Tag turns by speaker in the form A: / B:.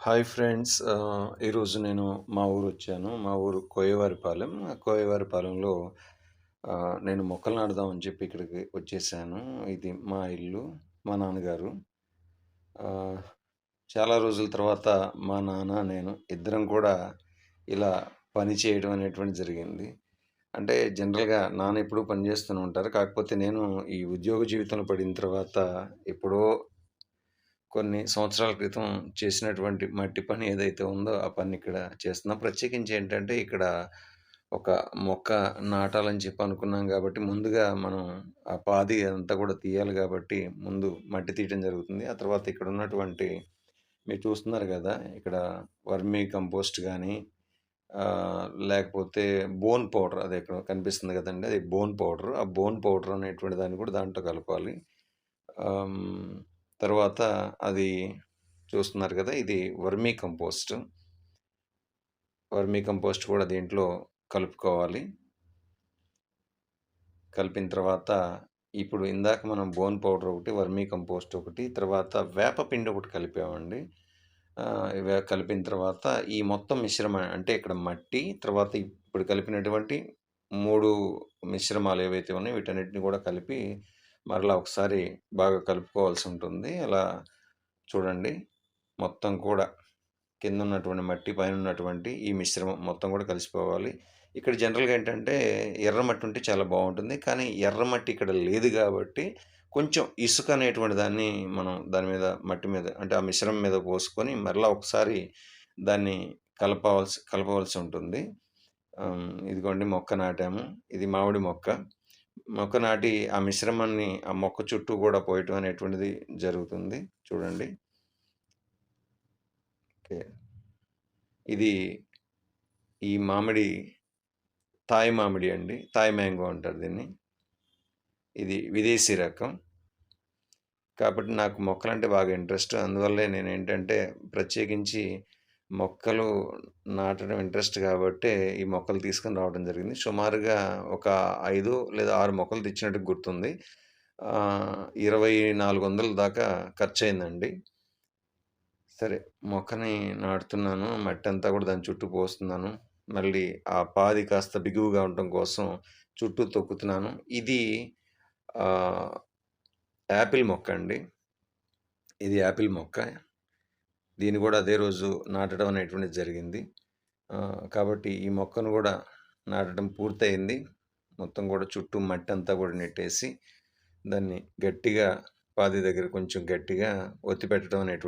A: Hi friends ఈరోజు నేను మా ఊరు వచ్చాను మా ఊరు కోయవారిపాలెం. కోయవారిపాలెంలో నేను మొక్కలు నాటుదామని చెప్పి ఇక్కడికి వచ్చేసాను. ఇది మా ఇల్లు. మా నాన్నగారు. చాలా రోజుల తర్వాత మా నాన్న, నేను ఇద్దరం కూడా ఇలా పని చేయడం అనేటువంటి జరిగింది. అంటే జనరల్‌గా నాన్న ఎప్పుడూ పని చేస్తూనే ఉంటారు. కాకపోతే నేను ఈ ఉద్యోగ జీవితంలో పడిన తర్వాత ఎప్పుడో కొన్ని సంవత్సరాల క్రితం చేసినటువంటి మట్టి పని ఏదైతే ఉందో ఆ పని ఇక్కడ చేస్తున్నాం. ప్రత్యేకించి ఏంటంటే ఇక్కడ ఒక మొక్క నాటాలని చెప్పి అనుకున్నాం కాబట్టి ముందుగా మనం ఆ పాది అంతా కూడా తీయాలి కాబట్టి ముందు మట్టి తీయటం జరుగుతుంది. ఆ తర్వాత ఇక్కడ ఉన్నటువంటి మీరు చూస్తున్నారు కదా! ఇక్కడ వర్మీ కంపోస్ట్ కానీ లేకపోతే బోన్ పౌడర్ అది ఇక్కడ కనిపిస్తుంది కదండి అది బోన్ పౌడర్. ఆ బోన్ పౌడర్ అనేటువంటి దాన్ని కూడా దాంట్లో కలపాలి. తర్వాత అది చూస్తున్నారు కదా! ఇది వర్మీ కంపోస్ట్. వర్మీ కంపోస్ట్ కూడా దీంట్లో కలుపుకోవాలి. కలిపిన తర్వాత ఇప్పుడు ఇందాక మనం బోన్ పౌడర్ ఒకటి, వర్మీ కంపోస్ట్ ఒకటి, తర్వాత వేప పిండి ఒకటి కలిపామండి. ఇవి కలిపిన తర్వాత ఈ మొత్తం మిశ్రమం అంటే ఇక్కడ మట్టి, తర్వాత ఇప్పుడు కలిపినటువంటి మూడు మిశ్రమాలు ఏవైతే ఉన్నాయో వీటన్నిటిని కూడా కలిపి మరలా ఒకసారి బాగా కలుపుకోవాల్సి ఉంటుంది. అలా చూడండి మొత్తం కూడా కింద ఉన్నటువంటి మట్టి, పైన ఉన్నటువంటి ఈ మిశ్రమం మొత్తం కూడా కలిసిపోవాలి. ఇక్కడ జనరల్‌గా ఏంటంటే ఎర్రమట్టి ఉంటే చాలా బాగుంటుంది కానీ ఎర్రమట్టి ఇక్కడ లేదు కాబట్టి కొంచెం ఇసుక అనేటువంటి దాన్ని మనం దాని మీద మట్టి మీద అంటే ఆ మిశ్రమం మీద పోసుకొని మరలా ఒకసారి దాన్ని కలపవలసి కలపవలసి ఉంటుంది. ఇదిగోండి మొక్క నాటాము. ఇది మామిడి మొక్క. మొక్క నాటి ఆ మిశ్రమాన్ని ఆ మొక్క చుట్టూ కూడా పోయటం అనేటువంటిది జరుగుతుంది. చూడండి. ఓకే. ఇది ఈ మామిడి తాయి మామిడి అండి. తాయి మ్యాంగో అంటారు దీన్ని. ఇది విదేశీ రకం. కాబట్టి నాకు మొక్కలంటే బాగా ఇంట్రెస్ట్. అందువల్లే నేను ఏంటంటే ప్రత్యేకించి మొక్కలు నాటడం ఇంట్రెస్ట్ కాబట్టే ఈ మొక్కలు తీసుకొని రావడం జరిగింది. సుమారుగా ఒక ఐదు లేదా ఆరు మొక్కలు తెచ్చినట్టు గుర్తుంది. ఇరవై నాలుగు వందల దాకా ఖర్చయిందండి. సరే మొక్కని నాటుతున్నాను. మట్టి అంతా కూడా దాని చుట్టూ పోస్తున్నాను. మళ్ళీ ఆ పాది కాస్త బిగువుగా ఉండటం కోసం చుట్టూ తొక్కుతున్నాను. ఇది యాపిల్ మొక్క అండి. ఇది యాపిల్ మొక్క. దీన్ని కూడా అదే రోజు నాటడం అనేటువంటిది జరిగింది. కాబట్టి ఈ మొక్కను కూడా నాటడం పూర్తయింది. మొత్తం కూడా చుట్టూ మట్టి అంతా కూడా నెట్టేసి దాన్ని గట్టిగా పాది దగ్గర కొంచెం గట్టిగా ఒత్తి పెట్టడం అనేటువంటి